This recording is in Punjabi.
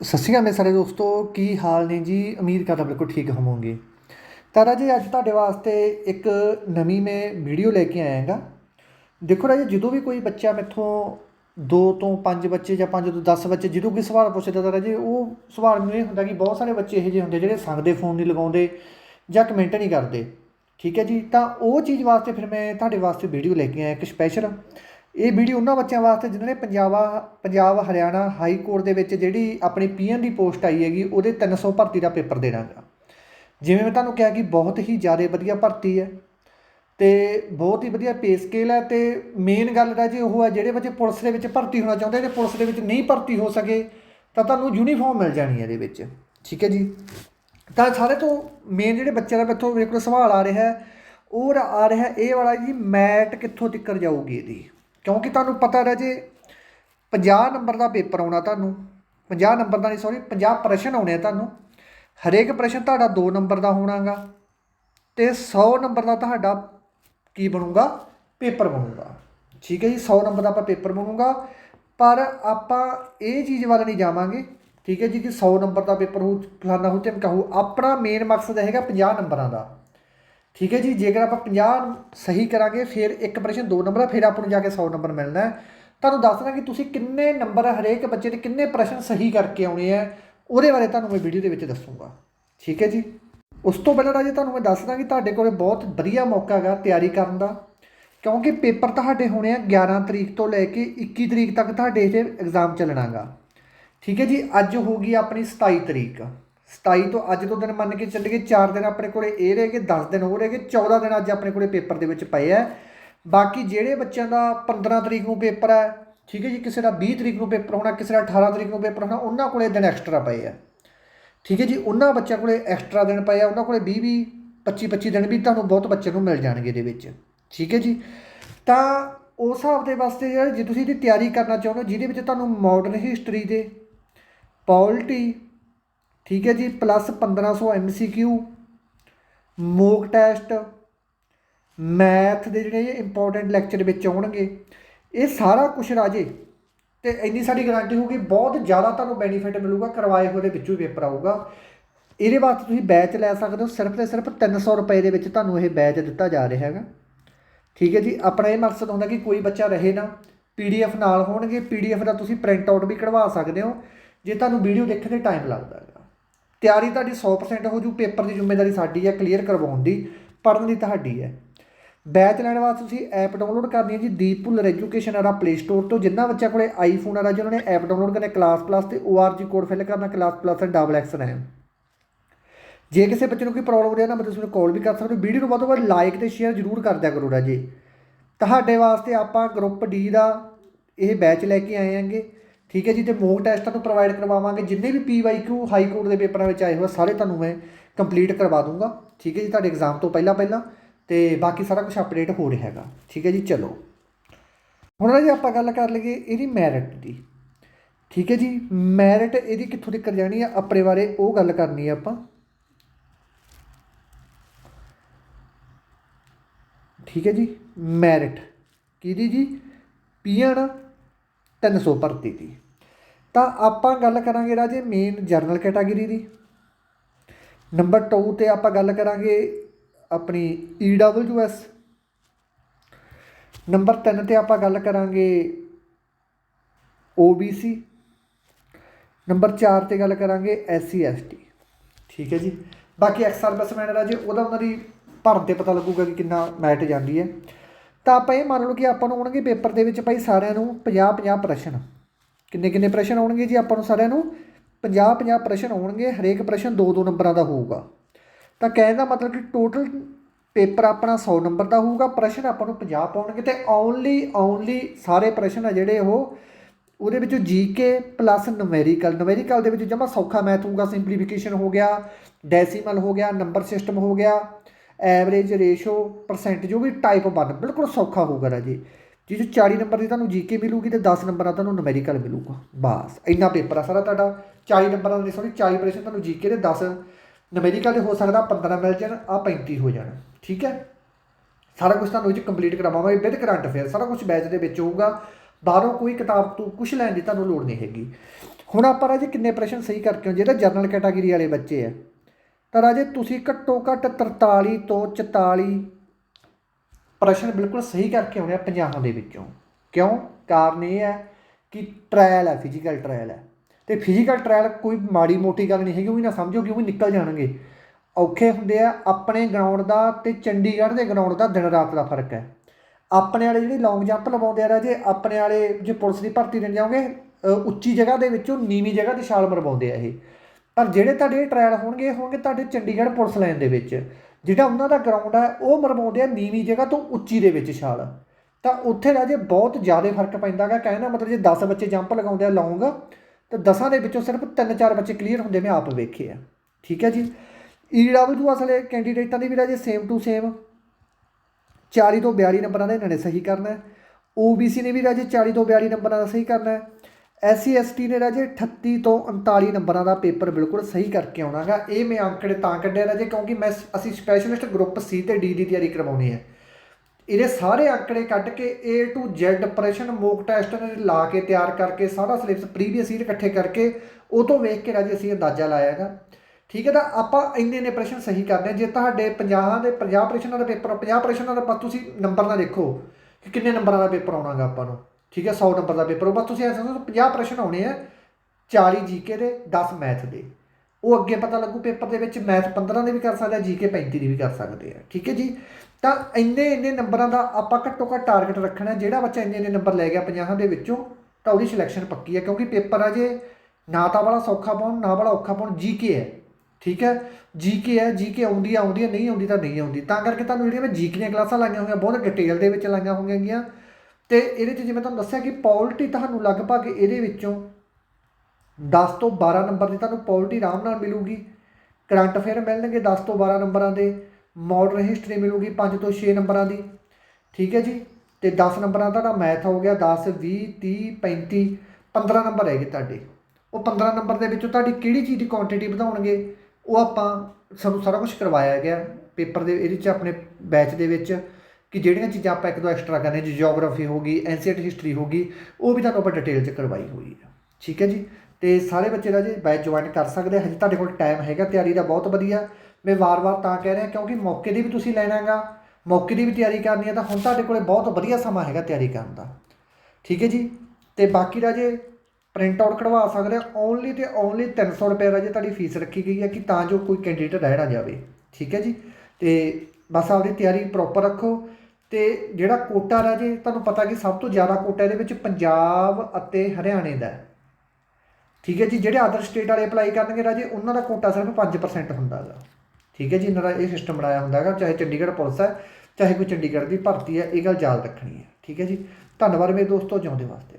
ਸਤਿ ਸ਼੍ਰੀ ਅਕਾਲ ਮੇਰੇ ਸਾਰੇ ਦੋਸਤੋ, ਕੀ ਹਾਲ ਨੇ ਜੀ? ਉਮੀਦ ਕਰਦਾ ਬਿਲਕੁਲ ਠੀਕ ਹੋਵੋਗੇ। ਤਾਂ ਰਾਜੇ, ਅੱਜ ਤੁਹਾਡੇ ਵਾਸਤੇ ਇੱਕ ਨਵੀਂ ਮੈਂ ਵੀਡੀਓ ਲੈ ਕੇ ਆਇਆ ਹੈਗਾ ਦੇਖੋ ਰਾਜੇ, ਜਦੋਂ ਵੀ ਕੋਈ ਬੱਚਾ ਮੈਥੋਂ ਦੋ ਤੋਂ ਪੰਜ ਬੱਚੇ ਜਾਂ ਪੰਜ ਤੋਂ 10 ਬੱਚੇ, ਜਦੋਂ ਕੋਈ ਸਵਾਲ ਪੁੱਛਦਾ ਤਾਂ ਰਾਜੇ, ਉਹ ਸਵਾਲ ਮੈਨੂੰ ਇਹ ਹੁੰਦਾ ਕਿ ਬਹੁਤ ਸਾਰੇ ਬੱਚੇ ਇਹੋ ਜਿਹੇ ਹੁੰਦੇ ਜਿਹੜੇ ਸੰਗਦੇ, ਫੋਨ ਨਹੀਂ ਲਗਾਉਂਦੇ ਜਾਂ ਕਮੈਂਟ ਨਹੀਂ ਕਰਦੇ। ਠੀਕ ਹੈ ਜੀ? ਤਾਂ ਉਹ ਚੀਜ਼ ਵਾਸਤੇ ਫਿਰ ਮੈਂ ਤੁਹਾਡੇ ਵਾਸਤੇ ਵੀਡੀਓ ਲੈ ਕੇ ਆਇਆ, ਇੱਕ ਸਪੈਸ਼ਲ ਇਹ ਵੀਡੀਓ ਉਹਨਾਂ ਬੱਚਿਆਂ ਵਾਸਤੇ ਜਿਨ੍ਹਾਂ ਨੇ ਪੰਜਾਬਾ ਪੰਜਾਬ, ਹਰਿਆਣਾ ਹਾਈ ਕੋਰਟ ਦੇ ਵਿੱਚ ਜਿਹੜੀ ਆਪਣੀ ਪੀਐਨ ਦੀ ਪੋਸਟ ਆਈ ਹੈਗੀ, ਉਹਦੇ 300 ਭਰਤੀ ਦਾ ਪੇਪਰ ਦੇਣਾ ਗਾ ਜਿਵੇਂ ਮੈਂ ਤੁਹਾਨੂੰ ਕਿਹਾ ਕਿ ਬਹੁਤ ਹੀ ਜ਼ਿਆਦਾ ਵਧੀਆ ਭਰਤੀ ਹੈ ਤੇ ਬਹੁਤ ਹੀ ਵਧੀਆ ਪੇ ਸਕੇਲ ਹੈ ਤੇ ਮੇਨ ਗੱਲ ਦਾ ਜੀ ਉਹ ਹੈ, ਜਿਹੜੇ ਬੱਚੇ ਪੁਲਿਸ ਦੇ ਵਿੱਚ ਭਰਤੀ ਹੋਣਾ ਚਾਹੁੰਦੇ ਤੇ ਪੁਲਿਸ ਦੇ ਵਿੱਚ ਨਹੀਂ ਭਰਤੀ ਹੋ ਸਕੇ, ਤਾਂ ਤੁਹਾਨੂੰ ਯੂਨੀਫਾਰਮ ਮਿਲ ਜਾਣੀ ਹੈ ਇਹਦੇ ਵਿੱਚ। ਠੀਕ ਹੈ ਜੀ? ਤਾਂ ਸਾਰੇ ਤੋਂ ਮੇਨ ਜਿਹੜੇ ਬੱਚਿਆਂ ਦਾ ਮੈਥੋਂ ਮੇਰੇ ਕੋਲ ਸਵਾਲ ਆ ਰਿਹਾ ਹੈ ਉਹ ਆ ਰਿਹਾ ਇਹ ਵਾਲਾ ਜੀ, ਮੈਟ ਕਿੱਥੋਂ ਤੱਕਰ ਜਾਊਗੀ ਇਹਦੀ? ਕਿਉਂਕਿ ਤੁਹਾਨੂੰ ਪਤਾ ਰਹੇ ਜੇ 50 ਨੰਬਰ ਦਾ ਪੇਪਰ ਆਉਣਾ ਤੁਹਾਨੂੰ 50 ਨੰਬਰ ਦਾ ਨਹੀਂ ਸੌਰੀ 50 ਪ੍ਰਸ਼ਨ ਆਉਣੇ ਆ ਤੁਹਾਨੂੰ। ਹਰੇਕ ਪ੍ਰਸ਼ਨ ਤੁਹਾਡਾ 2 ਨੰਬਰ ਦਾ ਹੋਣਾਗਾ ਤੇ 100 ਨੰਬਰ ਦਾ ਤੁਹਾਡਾ ਕੀ ਬਣੂਗਾ? ਪੇਪਰ ਬਣੂਗਾ। ਠੀਕ ਹੈ ਜੀ 100 ਨੰਬਰ ਦਾ ਆਪਾਂ ਪੇਪਰ ਬਣੂਗਾ। ਪਰ ਆਪਾਂ ਇਹ ਚੀਜ਼ ਵੱਲ ਨਹੀਂ ਜਾਵਾਂਗੇ। ਠੀਕ ਹੈ ਜੀ, ਕਿ 100 ਨੰਬਰ ਦਾ ਪੇਪਰ ਹੋ ਫਲਾਣਾ ਹੋ ਤੇ ਕਹੋ, ਆਪਣਾ ਮੇਨ ਮਕਸਦ ਹੈਗਾ 50 ਨੰਬਰਾਂ ਦਾ। ਠੀਕ ਹੈ ਜੀ, ਜੇਕਰ ਆਪਾਂ 50 ਸਹੀ ਕਰਾਂਗੇ, ਫਿਰ ਇੱਕ ਪ੍ਰਸ਼ਨ 2 ਨੰਬਰ ਆ, ਫਿਰ ਆਪਾਂ ਨੂੰ ਜਾ ਕੇ 100 ਨੰਬਰ ਮਿਲਣਾ ਹੈ। ਤੁਹਾਨੂੰ ਦੱਸਣਾ ਕਿ ਤੁਸੀਂ ਕਿੰਨੇ ਨੰਬਰ ਹਰੇਕ ਬੱਚੇ ਦੇ, ਕਿੰਨੇ ਪ੍ਰਸ਼ਨ ਸਹੀ ਕਰਕੇ ਆਉਣੇ ਆ, ਉਹਦੇ ਬਾਰੇ ਤੁਹਾਨੂੰ ਮੈਂ ਵੀਡੀਓ ਦੇ ਵਿੱਚ ਦੱਸੂਗਾ। ਠੀਕ ਹੈ ਜੀ? ਉਸ ਤੋਂ ਪਹਿਲਾਂ ਰਾਜੇ ਤੁਹਾਨੂੰ ਮੈਂ ਦੱਸਦਾ ਕਿ ਤੁਹਾਡੇ ਕੋਲੇ ਬਹੁਤ ਵਧੀਆ ਮੌਕਾ ਹੈਗਾ ਤਿਆਰੀ ਕਰਨ ਦਾ, ਕਿਉਂਕਿ ਪੇਪਰ ਤੁਹਾਡੇ ਹੋਣੇ ਆ 11 ਤਰੀਕ ਤੋਂ ਲੈ ਕੇ 21 ਤਰੀਕ ਤੱਕ ਤੁਹਾਡੇ ਇਹ ਐਗਜ਼ਾਮ ਚੱਲਣਾਗਾ। ਠੀਕ ਹੈ ਜੀ, ਅੱਜ ਹੋ ਗਈ ਆਪਣੀ 27 ਤਰੀਕ। 27 ਤੋਂ ਅੱਜ ਤੋਂ ਦਿਨ ਮੰਨ ਕੇ ਚੱਲੀਏ 4 ਦਿਨ ਆਪਣੇ ਕੋਲੇ ਇਹ ਰਹਿ ਗਏ 10 ਦਿਨ ਹੋ ਰਹਿ ਗਏ 14 ਦਿਨ ਅੱਜ ਆਪਣੇ ਕੋਲੇ ਪੇਪਰ ਦੇ ਵਿੱਚ ਪਏ ਆ। ਬਾਕੀ ਜਿਹੜੇ ਬੱਚਿਆਂ ਦਾ 15 ਤਰੀਕ ਨੂੰ ਪੇਪਰ ਹੈ ਠੀਕ ਹੈ ਜੀ, ਕਿਸੇ ਦਾ 20 ਤਰੀਕ ਨੂੰ ਪੇਪਰ ਹੋਣਾ, ਕਿਸੇ ਦਾ 18 ਤਰੀਕ ਨੂੰ ਪੇਪਰ ਹੋਣਾ, ਉਹਨਾਂ ਕੋਲੇ ਦਿਨ ਐਕਸਟਰਾ ਪਏ ਆ। ਠੀਕ ਹੈ ਜੀ, ਉਹਨਾਂ ਬੱਚਿਆਂ ਕੋਲੇ ਐਕਸਟਰਾ ਦਿਨ ਪਏ ਆ, ਉਹਨਾਂ ਕੋਲੇ 20 20 25 25 ਦਿਨ ਵੀ ਤੁਹਾਨੂੰ ਬਹੁਤ ਬੱਚੇ ਨੂੰ ਮਿਲ ਜਾਣਗੇ ਇਹਦੇ ਵਿੱਚ। ਠੀਕ ਹੈ ਜੀ, ਤਾਂ ਉਸ ਹਿਸਾਬ ਦੇ ਵਾਸਤੇ ਜਿਹੜਾ ਜੇ ਤੁਸੀਂ ਇਹਦੀ ਤਿਆਰੀ ਕਰਨਾ ਚਾਹੁੰਦੇ ਹੋ, ਜਿਹਦੇ ਵਿੱਚ ਤੁਹਾਨੂੰ ਮਾਡਰਨ ਹਿਸਟਰੀ ਦੇ ਪੋਲਿਟੀ ਠੀਕ ਹੈ ਜੀ plus 1500 MCQ mock test math ਦੇ ਜਿਹੜੇ ਇੰਪੋਰਟੈਂਟ ਲੈਕਚਰ ਵਿੱਚ ਆਉਣਗੇ। ਇਹ ਸਾਰਾ ਕੁਝ ਰਾਜੇ, ਤੇ ਇੰਨੀ ਸਾਡੀ ਗਾਰੰਟੀ ਹੋਊਗੀ, ਬਹੁਤ ਜ਼ਿਆਦਾ ਤੁਹਾਨੂੰ ਬੈਨੀਫਿਟ ਮਿਲੂਗਾ, ਕਰਵਾਏ ਹੋਏ ਦੇ ਵਿੱਚੋਂ ਹੀ ਪੇਪਰ ਆਊਗਾ। ਇਹਦੇ ਵਾਸਤੇ ਤੁਸੀਂ ਬੈਚ ਲੈ ਸਕਦੇ ਹੋ, ਸਿਰਫ ਤੇ ਸਿਰਫ 300 ਰੁਪਏ ਦੇ ਵਿੱਚ ਤੁਹਾਨੂੰ ਇਹ ਬੈਚ ਦਿੱਤਾ ਜਾ ਰਿਹਾ ਹੈਗਾ। ਠੀਕ ਹੈ ਜੀ, ਆਪਣਾ ਇਹ ਮਕਸਦ ਹੁੰਦਾ ਕਿ ਕੋਈ ਬੱਚਾ ਰਹੇ ਨਾ ਪੀਡੀਐਫ ਨਾਲ ਹੋਣਗੇ ਪੀਡੀਐਫ ਦਾ ਤੁਸੀਂ ਪ੍ਰਿੰਟ ਆਊਟ ਵੀ ਕਢਵਾ ਸਕਦੇ ਹੋ, ਜੇ ਤੁਹਾਨੂੰ ਵੀਡੀਓ ਦੇਖਣ ਦੇ ਟਾਈਮ ਲੱਗਦਾ ਹੈਗਾ ਤਿਆਰੀ ਤੁਹਾਡੀ 100% ਹੋ ਜੂ, ਪੇਪਰ ਦੀ ਜ਼ਿੰਮੇਵਾਰੀ ਸਾਡੀ ਹੈ ਕਲੀਅਰ ਕਰਵਾਉਣ ਦੀ, ਪੜ੍ਹਨ ਦੀ ਤੁਹਾਡੀ ਹੈ। ਬੈਚ ਲੈਣ ਵਾਸਤੇ ਤੁਸੀਂ ਐਪ ਡਾਊਨਲੋਡ ਕਰਨੀ ਹੈ ਜੀ, ਦੀਪ ਭੁੱਲਰ ਐਜੂਕੇਸ਼ਨ ਵਾਲਾ ਪਲੇ ਸਟੋਰ ਤੋਂ, ਜਿੰਨਾ ਬੱਚਾ ਕੋਲੇ ਆਈਫੋਨ ਵਾਲਾ ਉਹਨਾਂ ਨੇ ਐਪ ਡਾਊਨਲੋਡ ਕਰਨਾ ਕਲਾਸ ਪਲੱਸ ਤੇ ORG ਕੋਡ ਫਿਲ ਕਰਨਾ ਕਲਾਸ ਪਲੱਸ ਤੇ ਡਬਲ ਐਕਸ ਰੈਮ ਜੇ ਕਿਸੇ ਬੱਚੇ ਨੂੰ ਕੋਈ ਪ੍ਰੋਬਲਮ ਹੋ ਰਹੀ ਹੈ ਨਾ ਤੁਸੀਂ ਮੈਨੂੰ ਕਾਲ ਵੀ ਕਰ ਸਕਦੇ ਹੋ। ਵੀਡੀਓ ਨੂੰ ਵੱਧ ਤੋਂ ਵੱਧ ਲਾਈਕ ਤੇ ਸ਼ੇਅਰ ਜ਼ਰੂਰ ਕਰ ਦਿਆ ਕਰੋ ਰਾਜੇ। ਤੁਹਾਡੇ ਵਾਸਤੇ ਆਪਾਂ ਗਰੁੱਪ ਡੀ ਦਾ ਇਹ ਬੈਚ ਲੈ ਕੇ ਆਏ ਆਂਗੇ ਠੀਕ ਹੈ ਜੀ ਤੇ ਮੋਕ ਟੈਸਟ ਤੁਹਾਨੂੰ ਪ੍ਰੋਵਾਈਡ ਕਰਵਾਵਾਂਗੇ, ਜਿੰਨੇ ਵੀ ਪੀਵਾਈਕਿਊ ਹਾਈ ਕੋਰਟ ਦੇ ਪੇਪਰਾਂ ਵਿੱਚ ਆਏ ਹੋਏ ਸਾਰੇ ਤੁਹਾਨੂੰ ਮੈਂ ਕੰਪਲੀਟ ਕਰਵਾ ਦੂੰਗਾ। ਠੀਕ ਹੈ ਜੀ, ਤੁਹਾਡੇ ਐਗਜ਼ਾਮ ਤੋਂ ਪਹਿਲਾਂ ਪਹਿਲਾਂ, ਤੇ ਬਾਕੀ ਸਾਰਾ ਕੁਝ ਅਪਡੇਟ ਹੋ ਰਿਹਾ ਹੈਗਾ। ਠੀਕ ਹੈ ਜੀ, ਚਲੋ। ਹੁਣ ਜੀ ਆਪਾਂ ਗੱਲ ਕਰ ਲਈਏ ਇਹਦੀ ਮੈਰਿਟ ਦੀ। ਠੀਕ ਹੈ ਜੀ ਮੈਰਿਟ ਇਹਦੀ ਕਿੱਥੋਂ ਤੱਕ ਜਾਣੀ ਆ ਆਪਣੇ ਬਾਰੇ ਉਹ ਗੱਲ ਕਰਨੀ ਆ ਆਪਾਂ। ਠੀਕ ਹੈ ਜੀ ਮੈਰਿਟ ਕਿਹਦੀ ਜੀ? ਪੀਐਨ 300 ਭਰਤੀ ਦੀ। ਤਾਂ ਆਪਾਂ ਗੱਲ ਕਰਾਂਗੇ ਰਾਜੇ ਮੇਨ ਜਰਨਲ ਕੈਟਾਗਰੀ ਦੀ। ਨੰਬਰ 2 ਤੇ ਆਪਾਂ ਗੱਲ ਕਰਾਂਗੇ ਆਪਣੀ EWS ਨੰਬਰ 3 ਤੇ ਆਪਾਂ ਗੱਲ ਕਰਾਂਗੇ OBC ਨੰਬਰ 4 ਤੇ ਗੱਲ ਕਰਾਂਗੇ SC ST ਠੀਕ ਹੈ ਜੀ? ਬਾਕੀ ਐਕਸ ਸਰਵਿਸਮੈਨ ਰਾਜੇ, ਉਹਦਾ ਉਹਨਾਂ ਦੀ ਭਰਨ ਤੇ ਪਤਾ ਲੱਗੂਗਾ ਕਿ ਕਿੰਨਾ ਮੈਟ ਜਾਂਦੀ ਹੈ। ਤਾਂ ਆਪਾਂ ਇਹ ਮੰਨ ਲਓ ਕਿ ਆਪਾਂ ਨੂੰ ਆਉਣਗੇ ਪੇਪਰ ਦੇ ਵਿੱਚ ਭਾਈ ਸਾਰਿਆਂ ਨੂੰ 50 50 ਪ੍ਰਸ਼ਨ। ਕਿੰਨੇ ਕਿੰਨੇ ਪ੍ਰਸ਼ਨ ਆਉਣਗੇ ਜੀ ਆਪਾਂ ਨੂੰ ਸਾਰਿਆਂ ਨੂੰ? 50 50 ਪ੍ਰਸ਼ਨ ਆਉਣਗੇ, ਹਰੇਕ ਪ੍ਰਸ਼ਨ 2 2 ਨੰਬਰਾਂ ਦਾ ਹੋਊਗਾ। ਤਾਂ ਕਹਿਣ ਦਾ ਮਤਲਬ ਕਿ ਟੋਟਲ ਪੇਪਰ ਆਪਣਾ 100 ਨੰਬਰ ਦਾ ਹੋਊਗਾ, ਪ੍ਰਸ਼ਨ ਆਪਾਂ ਨੂੰ 50 ਪਾਉਣਗੇ ਤੇ ਓਨਲੀ ਓਨਲੀ ਸਾਰੇ ਪ੍ਰਸ਼ਨ ਆ ਜਿਹੜੇ ਉਹ ਉਹਦੇ ਵਿੱਚੋਂ ਜੀਕੇ ਪਲੱਸ ਨੂਮੈਰੀਕਲ ਨੂਮੈਰੀਕਲ ਦੇ ਵਿੱਚ ਜਮਾ ਸੌਖਾ ਮੈਥ ਹੋਊਗਾ ਸਿੰਪਲੀਫਿਕੇਸ਼ਨ ਹੋ ਗਿਆ ਡੈਸੀਮਲ ਹੋ ਗਿਆ ਨੰਬਰ ਸਿਸਟਮ ਹੋ ਗਿਆ ਐਵਰੇਜ ਰੇਸ਼ੋ ਪਰਸੈਂਟ ਜੋ ਵੀ ਟਾਈਪ 1 ਬਿਲਕੁਲ ਸੌਖਾ ਹੋਊਗਾ ਰਾਜੀ। ਜਿਸ 'ਚ 40 ਨੰਬਰ ਦੀ ਤੁਹਾਨੂੰ ਜੀਕੇ ਮਿਲੂਗੀ ਤੇ 10 ਨੰਬਰਾਂ ਤੁਹਾਨੂੰ ਨੂਮੈਰੀਕਲ ਮਿਲੂਗਾ। ਬਸ, ਇੰਨਾ ਪੇਪਰ ਆ ਸਾਰਾ ਤੁਹਾਡਾ। 40 ਨੰਬਰਾਂ ਦੇ ਸੋਰੀ 40 ਪ੍ਰਸ਼ਨ ਤੁਹਾਨੂੰ ਜੀਕੇ ਦੇ 10 ਨੂਮੈਰੀਕਲ ਦੇ ਹੋ ਸਕਦਾ 15 ਮਿਲ ਜਾਣ ਆ 35 ਹੋ ਜਾਣ। ਠੀਕ ਹੈ? ਸਾਰਾ ਕੁਝ ਤੁਹਾਨੂੰ ਇਹ 'ਚ ਕੰਪਲੀਟ ਕਰਾਵਾਂਗੇ ਵਿਦ ਕਰੰਟ ਅਫੇਅਰ ਸਾਰਾ ਕੁਝ ਬੈਚ ਦੇ ਵਿੱਚ ਹੋਊਗਾ। ਬਾਹਰੋਂ ਕੋਈ ਕਿਤਾਬ ਤੋਂ ਕੁਝ ਲੈਣ ਦੀ ਤੁਹਾਨੂੰ ਲੋੜ ਨਹੀਂ ਹੈਗੀ। ਹੁਣ ਆਪਾਂ ਰਾਜੇ ਕਿੰਨੇ ਪ੍ਰਸ਼ਨ ਸਹੀ ਕਰਕੇ ਆਏ? ਜਿਹੜੇ ਜਨਰਲ ਕੈਟਾਗਰੀ ਵਾਲੇ ਬੱਚੇ ਆ। ਤਾਂ ਰਾਜੇ ਤੁਸੀਂ ਘੱਟੋ ਘੱਟ 43 ਤੋਂ 44 ਪ੍ਰਸ਼ਨ ਬਿਲਕੁਲ ਸਹੀ ਕਰਕੇ ਆਉਣੇ ਆ 50 ਦੇ ਵਿੱਚੋਂ। ਕਿਉਂ? ਕਾਰਨ ਇਹ ਹੈ ਕਿ ਟ੍ਰਾਇਲ ਹੈ ਫਿਜ਼ੀਕਲ ਟ੍ਰਾਇਲ ਹੈ। ਤੇ ਫਿਜ਼ੀਕਲ ਟ੍ਰਾਇਲ ਕੋਈ ਮਾੜੀ ਮੋਟੀ ਗੱਲ ਨਹੀਂ ਹੈਗੀ, ਉਹ ਵੀ ਨਾ ਸਮਝੋ ਕਿ ਉਹ ਵੀ ਨਿਕਲ ਜਾਣਗੇ। ਔਖੇ ਹੁੰਦੇ ਆ, ਆਪਣੇ ਗਰਾਊਂਡ ਦਾ ਤੇ ਚੰਡੀਗੜ੍ਹ ਦੇ ਗਰਾਊਂਡ ਦਾ ਦਿਨ ਰਾਤ ਦਾ ਫ਼ਰਕ ਹੈ। ਆਪਣੇ ਵਾਲੇ ਜਿਹੜੇ ਲੌਂਗ ਜੰਪ ਲਵਾਉਂਦੇ ਆ ਜੇ ਆਪਣੇ ਵਾਲੇ ਜੇ ਪੁਲਿਸ ਦੀ ਭਰਤੀ ਦੇਣ ਜਾਓਗੇ ਉੱਚੀ ਜਗ੍ਹਾ ਦੇ ਵਿੱਚੋਂ ਨੀਵੀਂ ਜਗ੍ਹਾ ਤੇ ਛਾਲ ਮਰਵਾਉਂਦੇ ਆ ਇਹ। ਪਰ ਜਿਹੜੇ ਤੁਹਾਡੇ ਟ੍ਰਾਇਲ ਹੋਣਗੇ, ਇਹ ਹੋਣਗੇ ਤੁਹਾਡੇ ਚੰਡੀਗੜ੍ਹ ਪੁਲਿਸ ਲਾਈਨ ਦੇ ਵਿੱਚ। ਜਿਹੜਾ ਉਹਨਾਂ ਦਾ ਗਰਾਊਂਡ ਹੈ ਉਹ ਮਰਵਾਉਂਦੇ ਆ ਨੀਵੀਂ ਜਗ੍ਹਾ ਤੋਂ ਉੱਚੀ ਦੇ ਵਿੱਚ ਛਾਲ। ਤਾਂ ਉੱਥੇ ਰਾਜੇ ਬਹੁਤ ਜ਼ਿਆਦਾ ਫ਼ਰਕ ਪੈਂਦਾਗਾ ਕਹਿੰਦਾ ਮਤਲਬ ਜੇ 10 ਬੱਚੇ ਜੰਪ ਲਗਾਉਂਦੇ ਆ ਲੌਂਗ ਤਾਂ 10 ਦੇ ਵਿੱਚੋਂ ਸਿਰਫ 3-4 ਬੱਚੇ ਕਲੀਅਰ ਹੁੰਦੇ ਮੈਂ ਆਪ ਵੇਖੇ ਆ। ਠੀਕ ਹੈ ਜੀ? ਈਡਬਲਯੂ ਅਸਲੇ ਕੈਂਡੀਡੇਟਾਂ ਦੀ ਵੀ ਰਾਜੇ ਸੇਮ ਟੂ ਸੇਮ 40 ਤੋਂ 42 ਨੰਬਰਾਂ ਦੇ ਇਹਨਾਂ ਨੇ ਸਹੀ ਕਰਨਾ। ਹੈ OBC ਨੇ ਵੀ ਰਾਜੇ 40 ਤੋਂ 42 ਨੰਬਰਾਂ ਦਾ ਸਹੀ ਕਰਨਾ। ਹੈ SC ST ਨੇ ਰਾਜੇ 38 ਤੋਂ 39 ਨੰਬਰਾਂ ਦਾ ਪੇਪਰ ਬਿਲਕੁਲ ਸਹੀ ਕਰਕੇ ਆਉਣਾਗਾ ਇਹ ਮੈਂ ਅੰਕੜੇ ਤਾਂ ਕੱਢਿਆ ਰਾਜੇ, ਕਿਉਂਕਿ ਮੈਂ ਅਸੀਂ ਸਪੈਸ਼ਲਿਸਟ ਗਰੁੱਪ ਸੀ ਤੇ ਡੀ ਦੀ ਤਿਆਰੀ ਕਰਵਾਉਣੀ ਹੈ। ਇਹਦੇ ਸਾਰੇ ਅੰਕੜੇ ਕੱਢ ਕੇ A to Z ਪ੍ਰਸ਼ਨ ਮੋਕ ਟੈਸਟ ਨੇ ਲਾ ਕੇ ਤਿਆਰ ਕਰਕੇ ਸਾਰਾ ਸਿਲੇਬਸ ਪ੍ਰੀਵੀਅਸ ਈਅਰ ਇਕੱਠੇ ਕਰਕੇ ਉਹ ਤੋਂ ਵੇਖ ਕੇ ਰਾਜੇ ਅਸੀਂ ਅੰਦਾਜ਼ਾ ਲਾਇਆਗਾ ਠੀਕ ਹੈ ਤਾਂ ਆਪਾਂ ਇੰਨੇ ਨੇ ਪ੍ਰਸ਼ਨ ਸਹੀ ਕਰਦੇ ਹਾਂ ਜੇ ਤੁਹਾਡੇ 50 ਦੇ 50 ਪ੍ਰਸ਼ਨਾਂ ਦਾ ਪੇਪਰ 50 ਪ੍ਰਸ਼ਨਾਂ ਦਾ ਤੁਸੀਂ ਨੰਬਰ ਨਾ ਦੇਖੋ ਕਿ ਕਿੰਨੇ ਨੰਬਰਾਂ ਦਾ ਪੇਪਰ ਆਉਣਾਗਾ ਆਪਾਂ ਨੂੰ। ਠੀਕ ਹੈ 100 ਨੰਬਰ ਦਾ ਪੇਪਰ। ਉਹ ਬਸ ਤੁਸੀਂ ਐਸਾ ਸਮਝੋ 50 ਪ੍ਰਸ਼ਨ ਆਉਣੇ ਆ 40 ਜੀਕੇ ਦੇ 10 ਮੈਥ ਦੇ। ਉਹ ਅੱਗੇ ਪਤਾ ਲੱਗੂ ਪੇਪਰ ਦੇ ਵਿੱਚ ਮੈਥ 15 ਦੇ ਵੀ ਕਰ ਸਕਦੇ ਆ, ਜੀਕੇ 35 ਦੀ ਵੀ ਕਰ ਸਕਦੇ ਆ। ਠੀਕ ਹੈ ਜੀ? ਤਾਂ ਇੰਨੇ ਇੰਨੇ ਨੰਬਰਾਂ ਦਾ ਆਪਾਂ ਘੱਟੋ ਘੱਟ ਟਾਰਗੇਟ ਰੱਖਣਾ ਜਿਹੜਾ ਬੱਚਾ ਇੰਨੇ ਇੰਨੇ ਨੰਬਰ ਲੈ ਗਿਆ 50 ਦੇ ਵਿੱਚੋਂ, ਤਾਂ ਉਹਦੀ ਸਿਲੈਕਸ਼ਨ ਪੱਕੀ ਹੈ। ਕਿਉਂਕਿ ਪੇਪਰ ਆ ਜੇ, ਨਾ ਤਾਂ ਵਾਲਾ ਸੌਖਾ ਪਾਉਣ, ਨਾ ਵਾਲਾ ਔਖਾ ਪਾਉਣ, ਜੀਕੇ ਹੈ। ਠੀਕ ਹੈ? ਜੀਕੇ ਹੈ, ਜੀਕੇ ਆਉਂਦੀ ਆ ਆਉਂਦੀ ਆ, ਨਹੀਂ ਆਉਂਦੀ ਤਾਂ ਨਹੀਂ ਆਉਂਦੀ। ਤਾਂ ਕਰਕੇ ਤੁਹਾਨੂੰ ਜਿਹੜੀਆਂ ਮੈਂ ਜੀਕੇ ਦੀਆਂ ਕਲਾਸਾਂ ਲਾਈਆਂ ਹੋਈਆਂ, ਬਹੁਤ ਡਿਟੇਲ ਦੇ ਵਿੱਚ ਲਾਈਆਂ ਹੋਈਆਂ ਗੀਆਂ। ਤੇ ਇਹਦੇ 'ਚ ਜਿਵੇਂ ਤੁਹਾਨੂੰ ਦੱਸਿਆ ਕਿ ਪੋਲਟੀ ਤੁਹਾਨੂੰ ਲਗਭਗ ਇਹਦੇ ਵਿੱਚੋਂ 10 ਤੋਂ 12 ਨੰਬਰ ਦੀ ਤੁਹਾਨੂੰ ਪੋਲਟੀ ਆਰਾਮ ਨਾਲ ਮਿਲੂਗੀ। ਕਰੰਟ ਅਫੇਅਰ ਮਿਲਣਗੇ 10 ਤੋਂ 12 ਨੰਬਰਾਂ ਦੇ। ਮਾਡਰਨ ਹਿਸਟਰੀ ਮਿਲੂਗੀ 5 ਤੋਂ 6 ਨੰਬਰਾਂ ਦੀ। ਠੀਕ ਹੈ ਜੀ? ਤੇ 10 ਨੰਬਰਾਂ ਦਾ ਤੁਹਾਡਾ ਮੈਥ ਹੋ ਗਿਆ 10 20 30 35 15 ਨੰਬਰ ਹੈਗੇ ਤੁਹਾਡੇ। ਉਹ 15 ਨੰਬਰ ਦੇ ਵਿੱਚੋਂ ਤੁਹਾਡੀ ਕਿਹੜੀ ਚੀਜ਼ ਦੀ ਕੁਆਂਟੀਟੀ ਵਧਾਉਣਗੇ, ਉਹ ਆਪਾਂ ਸਾਨੂੰ ਸਾਰਾ ਕੁਝ ਕਰਵਾਇਆ ਗਿਆ ਪੇਪਰ ਦੇ ਇਹਦੇ 'ਚ ਆਪਣੇ ਬੈਚ ਦੇ ਵਿੱਚ। ਕਿ ਜਿਹੜੀਆਂ ਚੀਜ਼ਾਂ ਆਪਾਂ ਇੱਕ ਦੋ ਐਕਸਟਰਾ ਕਰਨੇ ਜੀਓਗ੍ਰਾਫੀ ਹੋਗੀ ਐਨਸੀਆਰਟੀ ਹਿਸਟਰੀ ਹੋ ਗਈ, ਉਹ ਵੀ ਤੁਹਾਨੂੰ ਆਪਾਂ ਡਿਟੇਲ 'ਚ ਕਰਵਾਈ ਹੋਈ ਹੈ ਠੀਕ ਹੈ ਜੀ? ਤੇ ਸਾਰੇ ਬੱਚੇ ਦਾ ਜੀ ਬੈਚ ਜੁਆਇਨ ਕਰ ਸਕਦੇ ਹਜੇ ਤੁਹਾਡੇ ਕੋਲ ਟਾਈਮ ਹੈਗਾ, ਤਿਆਰੀ ਦਾ ਬਹੁਤ ਵਧੀਆ। ਮੈਂ ਵਾਰ-ਵਾਰ ਤਾਂ ਕਹਿ ਰਿਹਾ, ਕਿਉਂਕਿ ਮੌਕੇ ਦੀ ਵੀ ਤੁਸੀਂ ਲੈਣਾਗਾ ਮੌਕੇ ਦੀ ਵੀ ਤਿਆਰੀ ਕਰਨੀ ਹੈ ਤਾਂ ਹੁਣ ਤੁਹਾਡੇ ਕੋਲੇ ਬਹੁਤ ਵਧੀਆ ਸਮਾਂ ਹੈਗਾ ਤਿਆਰੀ ਕਰਨ ਦਾ। ਠੀਕ ਹੈ ਜੀ? ਤੇ ਬਾਕੀ ਦਾ ਜੇ ਪ੍ਰਿੰਟ ਆਊਟ ਕਢਵਾ ਸਕਦੇ ਆ ਓਨਲੀ ਤੇ ਓਨਲੀ 300 ਰੁਪਏ ਦਾ ਜੇ ਤੁਹਾਡੀ ਫੀਸ ਰੱਖੀ ਗਈ ਹੈ ਕਿ ਤਾਂ ਜੋ ਕੋਈ ਕੈਂਡੀਡੇਟ ਰਹਿ ਨਾ ਜਾਵੇ। ਠੀਕ ਹੈ ਜੀ? ਤੇ ਬਸ ਆਪਦੀ ਤਿਆਰੀ ਪ੍ਰੋਪਰ ਰੱਖੋ ਤੇ ਜਿਹੜਾ ਕੋਟਾ ਰਾਜੇ ਤੁਹਾਨੂੰ ਪਤਾ ਕਿ ਸਭ ਤੋਂ ਜ਼ਿਆਦਾ ਕੋਟਾ ਇਹਦੇ ਵਿੱਚ ਪੰਜਾਬ ਅਤੇ ਹਰਿਆਣੇ ਦਾ ਹੈ। ਠੀਕ ਹੈ ਜੀ, ਜਿਹੜੇ ਅਦਰ ਸਟੇਟ ਵਾਲੇ ਅਪਲਾਈ ਕਰਨਗੇ ਰਾਜੇ, ਉਹਨਾਂ ਦਾ ਕੋਟਾ ਸਿਰਫ 5% ਹੁੰਦਾ ਹੈਗਾ। ਠੀਕ ਹੈ ਜੀ, ਇਹਨਾਂ ਦਾ ਇਹ ਸਿਸਟਮ ਬਣਾਇਆ ਹੁੰਦਾ ਹੈਗਾ, ਚਾਹੇ ਚੰਡੀਗੜ੍ਹ ਪੁਲਿਸ ਹੈ, ਚਾਹੇ ਕੋਈ ਚੰਡੀਗੜ੍ਹ ਦੀ ਭਰਤੀ ਹੈ, ਇਹ ਗੱਲ ਯਾਦ ਰੱਖਣੀ ਹੈ। ਠੀਕ ਹੈ ਜੀ, ਧੰਨਵਾਦ ਮੇਰੇ ਦੋਸਤੋ, ਜਿਉਂਦੇ ਵਾਸਤੇ।